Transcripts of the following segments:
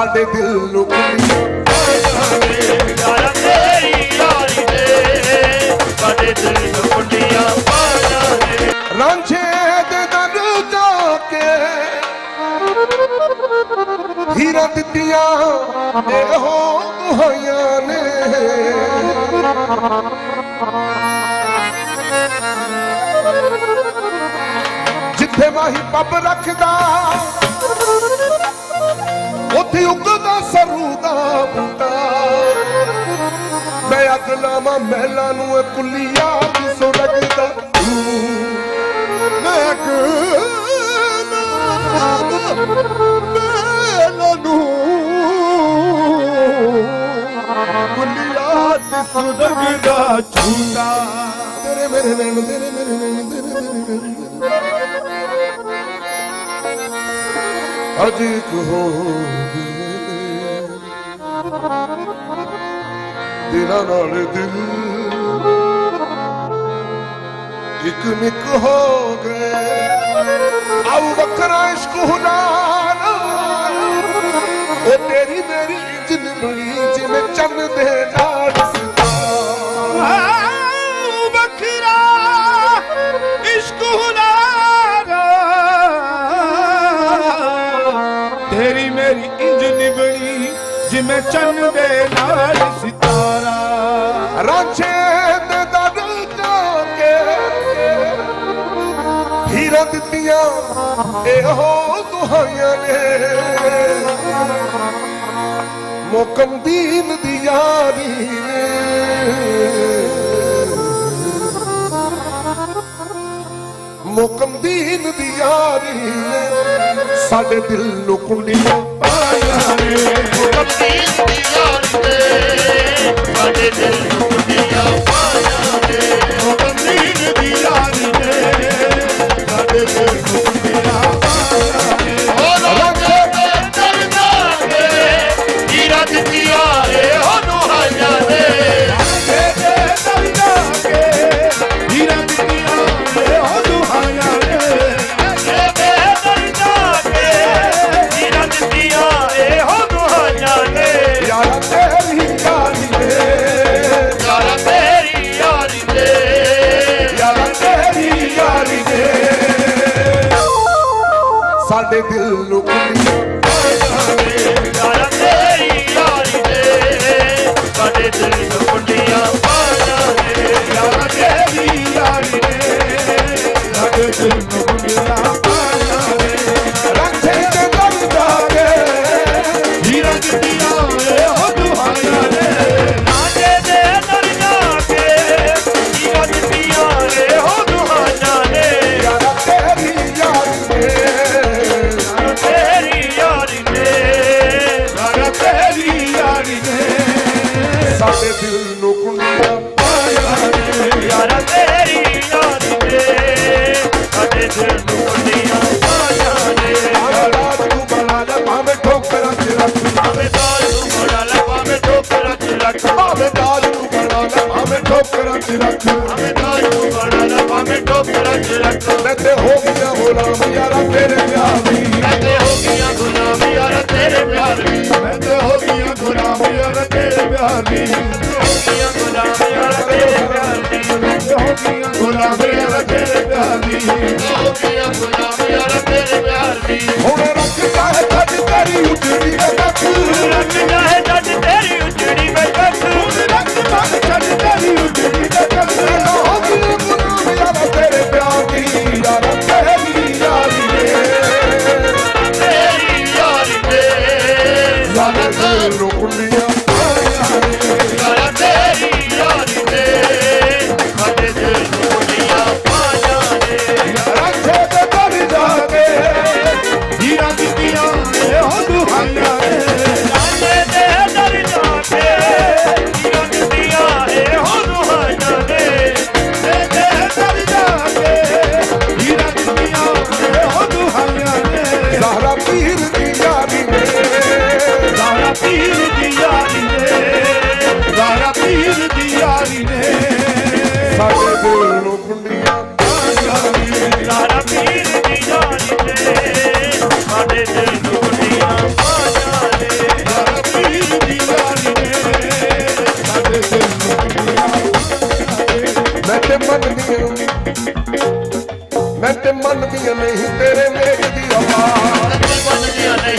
ਸਾਡੇ ਦਿਲ ਨੂੰ ਯਾਰਾ ਤੇਰੀ ਯਾਰੀ ਦੇ ਸਾਡੇ ਦਿਲ ਨੂੰ ਕੁੰਡੀਆਂ ਪਾਇਆ ਰਾਂਝੇ ਦੇ ਦਰ ਜਾ ਕੇ ਹੀਰਾ ਦਿੱਤੀਆਂ ਇਹੋ ਹੋਈਆਂ ਨੇ। ਜਿੱਥੇ ਮਾਹੀ ਪੱਬ ਰੱਖਦਾ ਉੱਥੇ ਉੱਗਦਾ ਸਰੂ ਦਾ ਬੂਟਾ। ਮੈਂ ਅੱਗ ਲਾਵਾਂ, ਮਹਿਲਾਂ ਨੂੰ ਇਹ ਕੁੱਲੀਆਂ ਦੀ ਸੁਰਗਦਾ ਮੈਂ ਅੱਗ ਲਾਵਾਂ, ਮਹਿਲਾਂ ਨੂੰ ਕੁੱਲੀਆਂ ਦੀ ਸੁਰਗਦਾ ਝੂਟਾ ਤੇਰੇ ਮੇਰੇ ਨੈਣ, ਤੇਰੇ ਮੇਰੇ ਨੈਣ, ਤੇਰੇ ਮੇਰੇ ਨੈਣ। ਅੱਜ ਇੱਕ ਦਿਲਾਂ ਨਾਲ ਦਿਲ। ਇੱਕ ਨਿਕ ਹੋ ਗਏ। ਆਉ ਵੱਖਰਾ ਇਸ਼ਕ ਹੁਨਾਰ ਉਹ ਤੇਰੀ ਮੇਰੀ ਜਿੰਨ ਬਣੀ ਜਿਵੇਂ ਚੰਨ ਦੇ ਨਾਲ। ਜਿਵੇਂ ਚੰਨ ਦੇ ਨਾਲ ਸਿਤਾਰਾ। ਰਾਂਝੇ ਦੇ ਦਰ ਜਾ ਕੇ ਹੀਰਾ ਦਿੱਤੀਆਂ ਇਹੋ ਦੁਹਾਈਆਂ ਨੇ। ਮੋਕਮ ਦੀਨ ਦੀ ਯਾਰੀ ਨੇ। ਦੀਨ ਦੀ ਯਾਰੀ ਸਾਡੇ ਦਿਲ ਨੂੰ ਕੁੰਡੀਆਂ ਪਾਇਆ ਨੇ। ਸਾਡੇ ਦਿਲ ਨੂੰ ਠੋਕਰਾਂ ਚ ਰੱਖ ਭਾਵੇਂ ਦਾਲ ਨੂੰ ਬਣਾ ਲੈ ਭਾਵੇਂ ਠੋਕਰਾਂ ਚ ਰੱਖ ਮੈਂ ਤੇ ਹੋ ਗਿਆ ਗੁਲਾਮ ਯਾਰਾ ਤੇਰੇ ਪਿਆਰ ਦੀ। ਮੈਂ ਤੇ ਹੋ ਗਈਆਂ ਗੁਲਾਮ ਯਾਰਾ ਤੇਰੇ ਪਿਆਰ ਦੀ। ਮੈਂ ਤੇ ਹੋ ਗਿਆ ਗੁਲਾਮ ਯਾਰਾ ਤੇਰੇ ਪਿਆਰ ਦੀ। ਹੋ ਗਈਆਂ ਗੁਲਾਮ ਯਾਰਾ ਤੇਰੇ ਪਿਆਰ ਦੀ। ਹੋ ਗਿਆ ਗੁਲਾਮ ਯਾਰਾ ਤੇਰੇ ਪਿਆਰ ਦੀ। ਹੋ ਗਈਆਂ ਗੁਲਾਮ ਯਾਰਾ ਤੇਰੇ ਪਿਆਰ ਦੀ। ਹੁਣ ਰੱਖ ਚਾਹੇ ਛੱਡ ਤੇਰੀ ਉਜੜੀ ਦਾ ਕੱਖ ਰੱਖ ਜਾਏ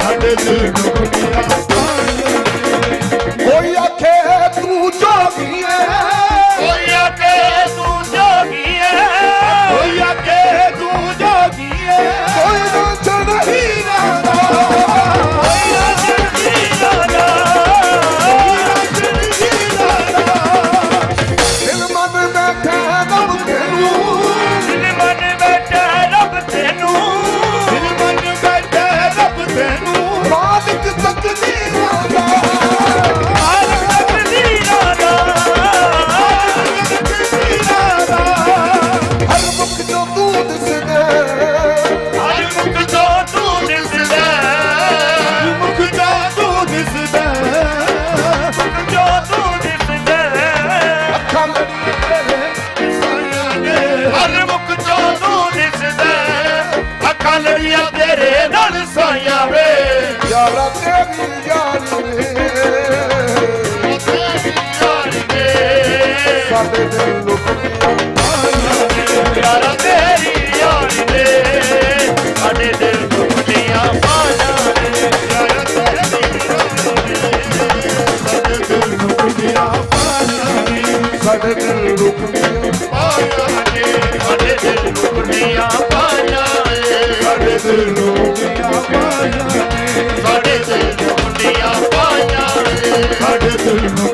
ਸਾਡੇ ਦਿਲ ਨੂੰ ਕੁੱਟਿਆ ਸਾਡੇ ਦਿਲ ਲੁਕਦੀ ਆਵਾਜ਼ਾਂ ਪਿਆਰਾ ਤੇਰੀ ਯਾਰੀ ਦੇ ਸਾਡੇ ਦਿਲ ਲੁਕਦੀ ਆਵਾਜ਼ਾਂ ਪਿਆਰਾ ਤੇਰੀ ਸਾਡੇ ਦਿਲ ਲੁਕਦੀ ਆਵਾਜ਼ਾਂ ਸਾਡੇ ਦਿਲ ਲੁਕਦੀ ਆਵਾਜ਼ਾਂ ਸਾਡੇ ਦਿਲ ਲੁਕਦੀ ਆਵਾਜ਼ਾਂ ਸਾਡੇ ਦਿਲ ਲੁਕਦੀ ਆਵਾਜ਼ਾਂ ਸਾਡੇ Thank you.